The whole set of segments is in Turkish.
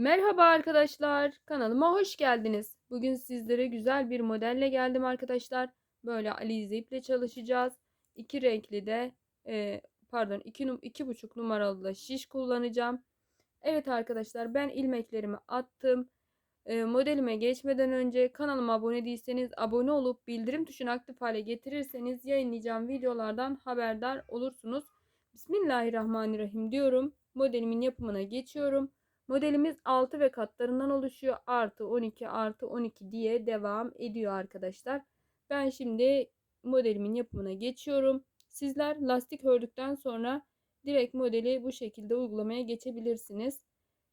Merhaba arkadaşlar, kanalıma hoş geldiniz. Bugün sizlere güzel bir modelle geldim arkadaşlar. Böyle alize iple çalışacağız. İki renkli de, e, pardon iki, iki buçuk numaralı da şiş kullanacağım. Evet arkadaşlar ben ilmeklerimi attım. E, modelime geçmeden önce kanalıma abone değilseniz abone olup bildirim tuşunu aktif hale getirirseniz yayınlayacağım videolardan haberdar olursunuz. Bismillahirrahmanirrahim diyorum. Modelimin yapımına geçiyorum. Modelimiz 6 ve katlarından oluşuyor. Artı 12 artı 12 diye devam ediyor arkadaşlar. Ben şimdi modelimin yapımına geçiyorum. Sizler lastik ördükten sonra direkt modeli bu şekilde uygulamaya geçebilirsiniz.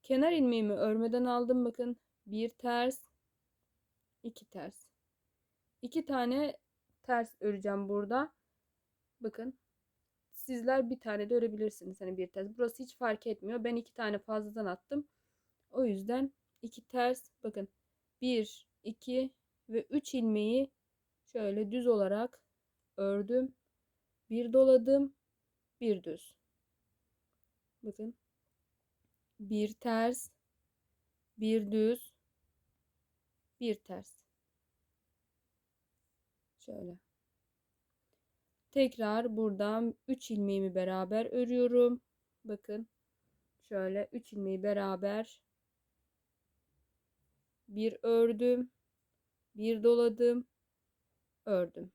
Kenar ilmeğimi örmeden aldım. Bakın bir ters, iki ters. iki tane ters öreceğim burada. Bakın sizler bir tane de örebilirsiniz. Hani bir ters. Burası hiç fark etmiyor. Ben iki tane fazladan attım. O yüzden iki ters bakın. Bir, iki ve üç ilmeği şöyle düz olarak ördüm. Bir doladım. Bir düz. Bakın. Bir ters. Bir düz. Bir ters. Şöyle. Tekrar buradan 3 ilmeğimi beraber örüyorum. Bakın. Şöyle 3 ilmeği beraber bir ördüm. Bir doladım. Ördüm.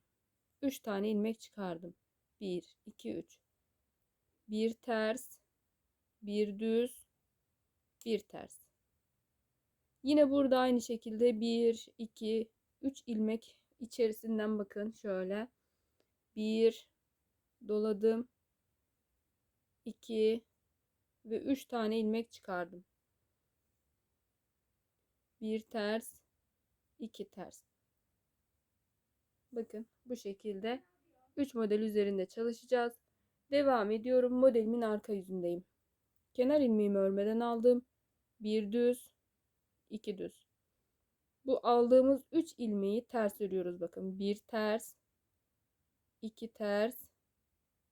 3 tane ilmek çıkardım. 1 2 3. Bir ters, bir düz, bir ters. Yine burada aynı şekilde 1 2 3 ilmek içerisinden bakın şöyle bir doladım. 2 ve 3 tane ilmek çıkardım. Bir ters, iki ters. Bakın bu şekilde 3 model üzerinde çalışacağız. Devam ediyorum. Modelimin arka yüzündeyim. Kenar ilmeğimi örmeden aldım. Bir düz, iki düz. Bu aldığımız 3 ilmeği ters örüyoruz. Bakın bir ters, 2 ters,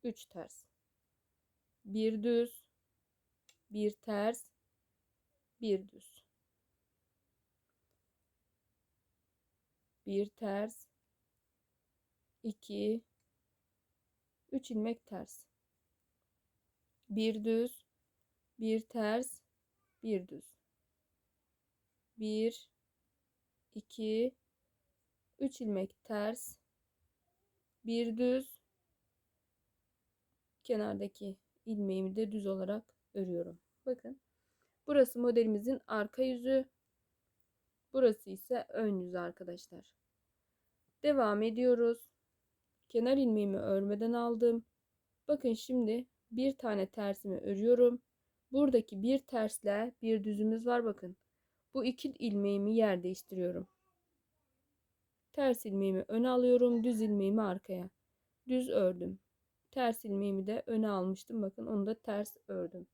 3 ters. Bir düz, bir ters, bir düz. Bir ters, 2 3 ilmek ters. Bir düz, bir ters, bir düz. 1 2 3 ilmek ters bir düz kenardaki ilmeğimi de düz olarak örüyorum. Bakın. Burası modelimizin arka yüzü. Burası ise ön yüzü arkadaşlar. Devam ediyoruz. Kenar ilmeğimi örmeden aldım. Bakın şimdi bir tane tersimi örüyorum. Buradaki bir tersle bir düzümüz var bakın. Bu iki ilmeğimi yer değiştiriyorum. Ters ilmeğimi öne alıyorum. Düz ilmeğimi arkaya. Düz ördüm. Ters ilmeğimi de öne almıştım. Bakın onu da ters ördüm.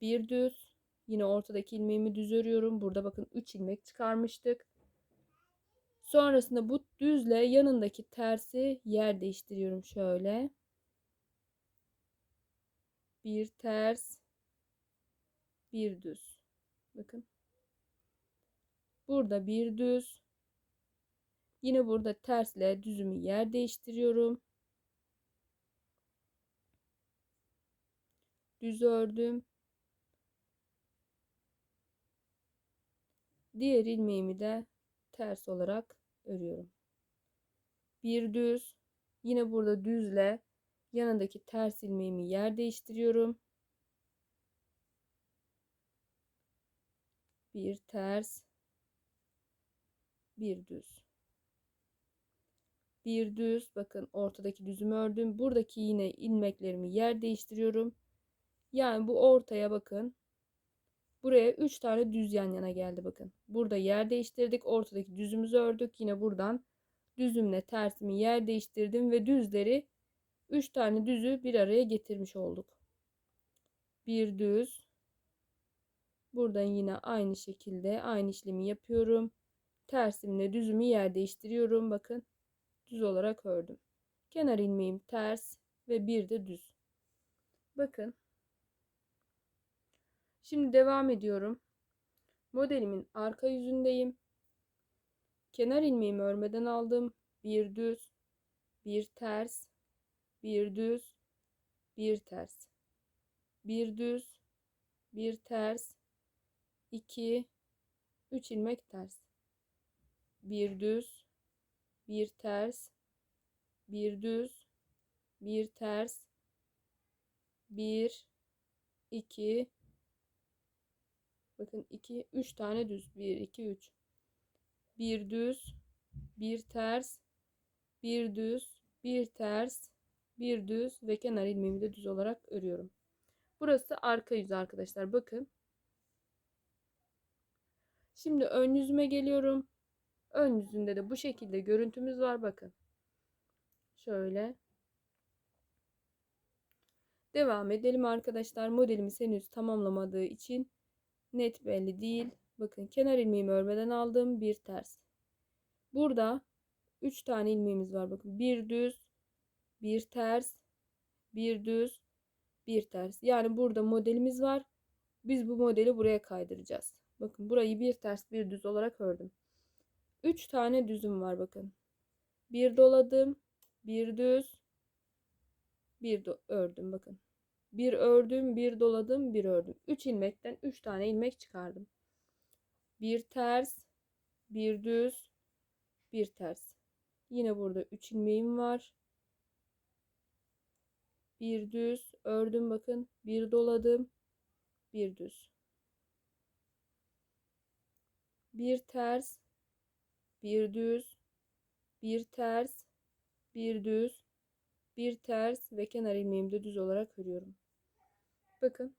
Bir düz. Yine ortadaki ilmeğimi düz örüyorum. Burada bakın 3 ilmek çıkarmıştık. Sonrasında bu düzle yanındaki tersi yer değiştiriyorum şöyle. Bir ters, bir düz. Bakın. Burada bir düz, Yine burada tersle düzümü yer değiştiriyorum. Düz ördüm. Diğer ilmeğimi de ters olarak örüyorum. Bir düz. Yine burada düzle yanındaki ters ilmeğimi yer değiştiriyorum. Bir ters, bir düz bir düz bakın ortadaki düzümü ördüm. Buradaki yine ilmeklerimi yer değiştiriyorum. Yani bu ortaya bakın. Buraya 3 tane düz yan yana geldi bakın. Burada yer değiştirdik ortadaki düzümüzü ördük. Yine buradan düzümle tersimi yer değiştirdim ve düzleri 3 tane düzü bir araya getirmiş olduk. Bir düz. Buradan yine aynı şekilde aynı işlemi yapıyorum. Tersimle düzümü yer değiştiriyorum bakın düz olarak ördüm. Kenar ilmeğim ters ve bir de düz. Bakın. Şimdi devam ediyorum. Modelimin arka yüzündeyim. Kenar ilmeğimi örmeden aldım. Bir düz, bir ters, bir düz, bir ters. Bir düz, bir ters, 2 3 ilmek ters. Bir düz, bir ters, bir düz, bir ters, bir, iki, bakın iki, üç tane düz, bir, iki, üç. Bir düz, bir ters, bir düz, bir ters, bir düz ve kenar ilmeğimi de düz olarak örüyorum. Burası arka yüz arkadaşlar. Bakın. Şimdi ön yüzüme geliyorum. Ön yüzünde de bu şekilde görüntümüz var. Bakın. Şöyle. Devam edelim arkadaşlar. Modelimiz henüz tamamlamadığı için net belli değil. Bakın kenar ilmeğimi örmeden aldım. Bir ters. Burada 3 tane ilmeğimiz var. Bakın bir düz, bir ters, bir düz, bir ters. Yani burada modelimiz var. Biz bu modeli buraya kaydıracağız. Bakın burayı bir ters bir düz olarak ördüm. 3 tane düzüm var bakın. Bir doladım, bir düz, bir ördüm bakın. Bir ördüm, bir doladım, bir ördüm. 3 ilmekten 3 tane ilmek çıkardım. Bir ters, bir düz, bir ters. Yine burada 3 ilmeğim var. Bir düz ördüm bakın. Bir doladım, bir düz. Bir ters, bir düz, bir ters, bir düz, bir ters ve kenar ilmeğimi de düz olarak örüyorum. Bakın.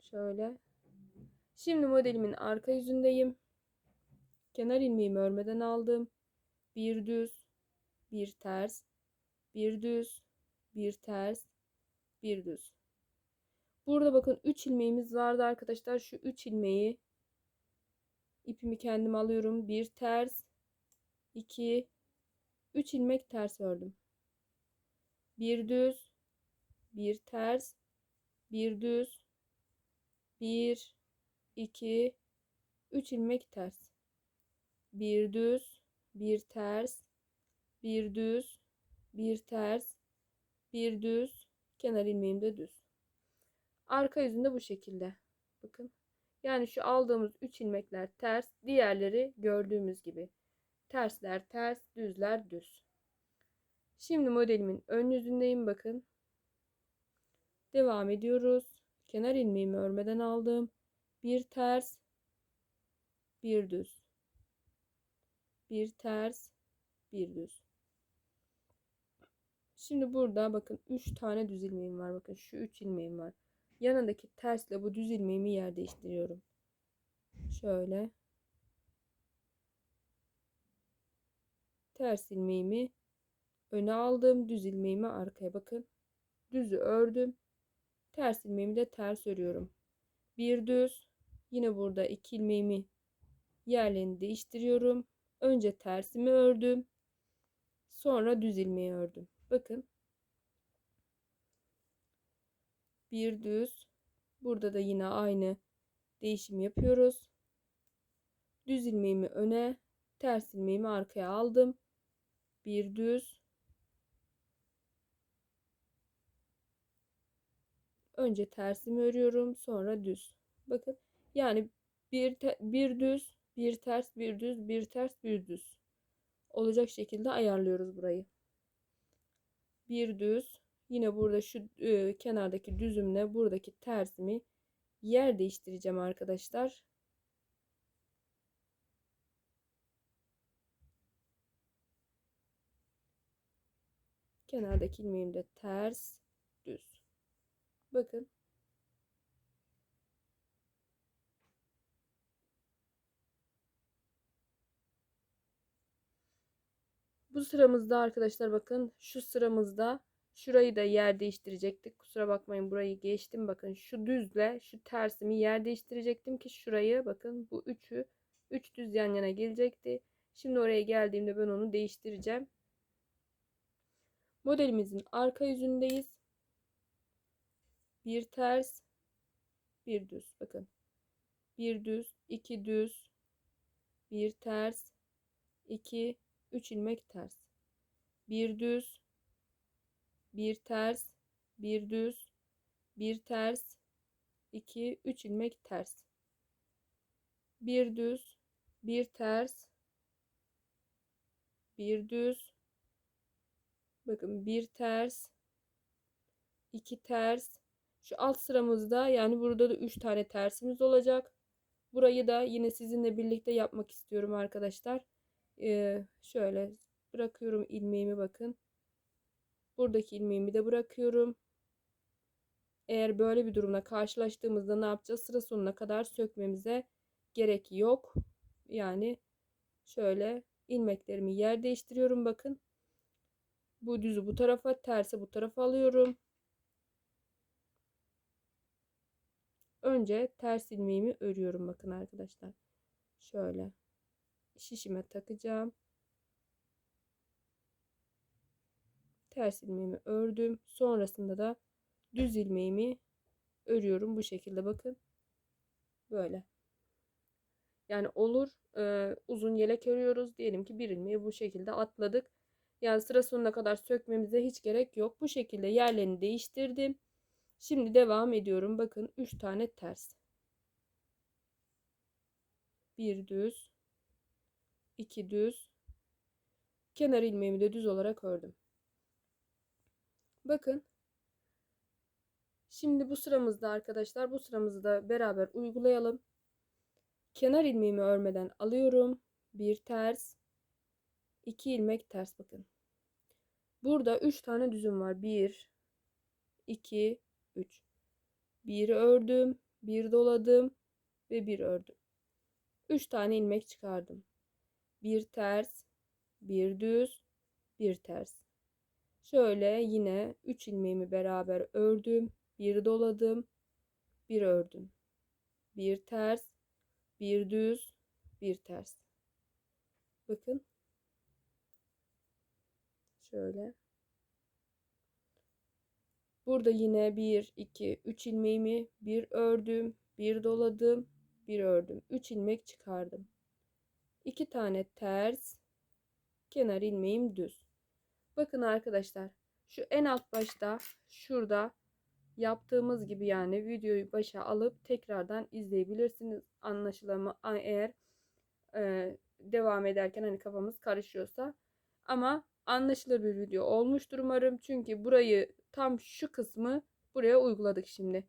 Şöyle. Şimdi modelimin arka yüzündeyim. Kenar ilmeğimi örmeden aldım. Bir düz, bir ters, bir düz, bir ters, bir düz. Burada bakın 3 ilmeğimiz vardı arkadaşlar. Şu 3 ilmeği ipimi kendim alıyorum. Bir ters, 2, 3 ilmek ters ördüm. Bir düz, bir ters, bir düz, bir, iki, üç ilmek ters. Bir düz, bir ters, bir düz, bir ters, bir düz, kenar ilmeğim de düz. Arka yüzünde bu şekilde. Bakın. Yani şu aldığımız 3 ilmekler ters, diğerleri gördüğümüz gibi. Tersler ters, düzler düz. Şimdi modelimin ön yüzündeyim bakın. Devam ediyoruz. Kenar ilmeğimi örmeden aldım. Bir ters, bir düz. Bir ters, bir düz. Şimdi burada bakın 3 tane düz ilmeğim var. Bakın şu 3 ilmeğim var. Yanındaki tersle bu düz ilmeğimi yer değiştiriyorum. Şöyle. Ters ilmeğimi öne aldım. Düz ilmeğimi arkaya bakın. Düzü ördüm. Ters ilmeğimi de ters örüyorum. Bir düz. Yine burada iki ilmeğimi yerlerini değiştiriyorum. Önce tersimi ördüm. Sonra düz ilmeği ördüm. Bakın. Bir düz. Burada da yine aynı değişim yapıyoruz. Düz ilmeğimi öne, ters ilmeğimi arkaya aldım. Bir düz. Önce tersimi örüyorum, sonra düz. Bakın. Yani bir bir düz, bir ters, bir düz, bir ters, bir düz olacak şekilde ayarlıyoruz burayı. Bir düz, yine burada şu e, kenardaki düzümle buradaki tersimi yer değiştireceğim arkadaşlar. Kenardaki ilmeğim de ters, düz. Bakın. Bu sıramızda arkadaşlar bakın şu sıramızda şurayı da yer değiştirecektik. Kusura bakmayın burayı geçtim. Bakın şu düzle şu tersimi yer değiştirecektim ki şurayı bakın bu üçü üç düz yan yana gelecekti. Şimdi oraya geldiğimde ben onu değiştireceğim. Modelimizin arka yüzündeyiz. Bir ters, bir düz. Bakın. bir düz, iki düz, bir ters, iki, üç ilmek ters. Bir düz, bir ters, bir düz, bir ters, iki, üç ilmek ters. Bir düz, bir ters, bir düz, bakın bir ters, iki ters. Şu alt sıramızda yani burada da üç tane tersimiz olacak. Burayı da yine sizinle birlikte yapmak istiyorum arkadaşlar. Ee, şöyle bırakıyorum ilmeğimi bakın. Buradaki ilmeğimi de bırakıyorum. Eğer böyle bir durumla karşılaştığımızda ne yapacağız? Sıra sonuna kadar sökmemize gerek yok. Yani şöyle ilmeklerimi yer değiştiriyorum bakın. Bu düzü bu tarafa, tersi bu tarafa alıyorum. Önce ters ilmeğimi örüyorum bakın arkadaşlar. Şöyle şişime takacağım. Ters ilmeğimi ördüm. Sonrasında da düz ilmeğimi örüyorum bu şekilde bakın. Böyle. Yani olur e, uzun yelek örüyoruz. Diyelim ki bir ilmeği bu şekilde atladık. Yani sıra sonuna kadar sökmemize hiç gerek yok. Bu şekilde yerlerini değiştirdim. Şimdi devam ediyorum. Bakın 3 tane ters. Bir düz. iki düz. Kenar ilmeğimi de düz olarak ördüm. Bakın. Şimdi bu sıramızda arkadaşlar bu sıramızı da beraber uygulayalım. Kenar ilmeğimi örmeden alıyorum. Bir ters. iki ilmek ters bakın. Burada 3 tane düzüm var. 1 2 3 1 ördüm, bir doladım ve bir ördüm. 3 tane ilmek çıkardım. Bir ters, bir düz, bir ters. Şöyle yine 3 ilmeğimi beraber ördüm, bir doladım, bir ördüm. Bir ters, bir düz, bir ters. Bakın. Şöyle. Burada yine 1, 2, 3 ilmeğimi bir ördüm, bir doladım, bir ördüm. 3 ilmek çıkardım. 2 tane ters, kenar ilmeğim düz. Bakın arkadaşlar şu en alt başta şurada yaptığımız gibi yani videoyu başa alıp tekrardan izleyebilirsiniz. Anlaşılamı eğer e, devam ederken hani kafamız karışıyorsa. Ama anlaşılır bir video olmuştur umarım. Çünkü burayı tam şu kısmı buraya uyguladık şimdi.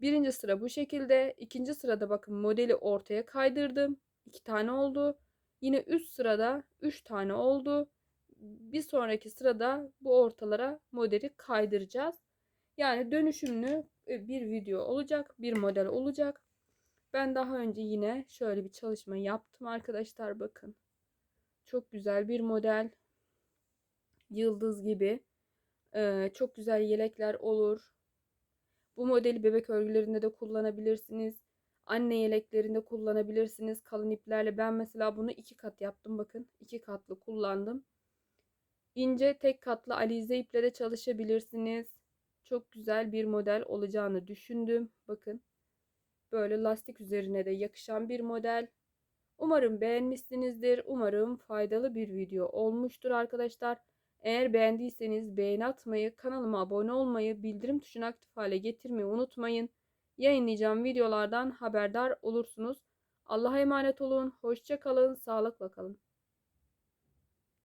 Birinci sıra bu şekilde. ikinci sırada bakın modeli ortaya kaydırdım. iki tane oldu. Yine üst sırada üç tane oldu. Bir sonraki sırada bu ortalara modeli kaydıracağız. Yani dönüşümlü e, bir video olacak. Bir model olacak. Ben daha önce yine şöyle bir çalışma yaptım arkadaşlar bakın. Çok güzel bir model. Yıldız gibi. Ee, çok güzel yelekler olur. Bu modeli bebek örgülerinde de kullanabilirsiniz. Anne yeleklerinde kullanabilirsiniz. Kalın iplerle. Ben mesela bunu iki kat yaptım. Bakın iki katlı kullandım. İnce tek katlı alize iple de çalışabilirsiniz. Çok güzel bir model olacağını düşündüm. Bakın. Böyle lastik üzerine de yakışan bir model. Umarım beğenmişsinizdir. Umarım faydalı bir video olmuştur arkadaşlar. Eğer beğendiyseniz beğeni atmayı, kanalıma abone olmayı, bildirim tuşunu aktif hale getirmeyi unutmayın. Yayınlayacağım videolardan haberdar olursunuz. Allah'a emanet olun. Hoşça kalın. Sağlıkla kalın.